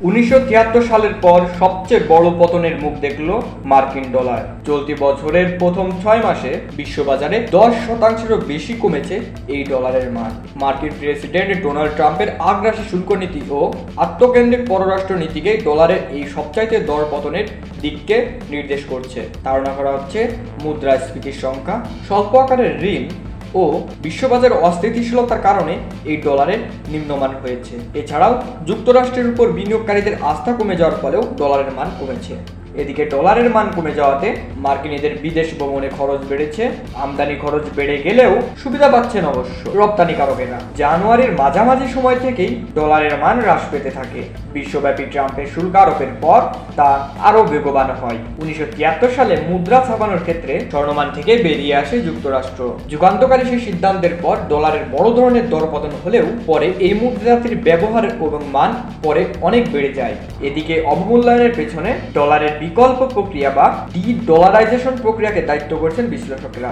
উনিশশো তিয়াত্তর সালের পর সবচেয়ে বড় পতনের মুখ দেখল মার্কিন ডলার। চলতি বছরের প্রথম ছয় মাসে বিশ্ববাজারে দশ শতাংশেরও বেশি কমেছে এই ডলারের মান। মার্কিন প্রেসিডেন্ট ডোনাল্ড ট্রাম্পের আগ্রাসী শুল্ক নীতি ও আত্মকেন্দ্রিক পররাষ্ট্র নীতিকে ডলারের এই সবচাইতে দর পতনের দিককে নির্দেশ করছে। ধারণা করা হচ্ছে, মুদ্রাস্ফীতির সংখ্যা, স্বল্প আকারের ঋণ ও বিশ্ববাজার অস্থিতিশীলতার কারণে এই ডলারের নিম্নমান হয়েছে। এছাড়াও যুক্তরাষ্ট্রের উপর বিনিয়োগকারীদের আস্থা কমে যাওয়ার ফলেও ডলারের মান কমেছে। এদিকে ডলারের মান কমে যাওয়াতে মার্কিনীদের বিদেশ ভ্রমণে খরচ বেড়েছে, আমদানি খরচ বেড়ে গেলেও সুবিধা পাচ্ছেন অবশ্য রপ্তানিকারকেরা। জানুয়ারির মাঝামাঝি সময় থেকেই ডলারের মান হ্রাস পেতে থাকে। বিশ্বব্যাপী ট্রাম্পের শুল্ক আরোপের পর তা আরও বেগবান হয়। উনিশশো তিয়াত্তর সালে মুদ্রা ছাপানোর ক্ষেত্রে স্বর্ণমান থেকে বেরিয়ে আসে যুক্তরাষ্ট্র। যুগান্তকারী সেই সিদ্ধান্তের পর ডলারের বড় ধরনের দরপতন হলেও পরে এই মুদ্রাটির ব্যবহার এবং মান পরে অনেক বেড়ে যায়। এদিকে অবমূল্যায়নের পেছনে ডলারের বিকল্প প্রক্রিয়া বা ডি ডলারাইজেশন প্রক্রিয়াকে দায়িত্ব করছেন বিশ্লেষকেরা।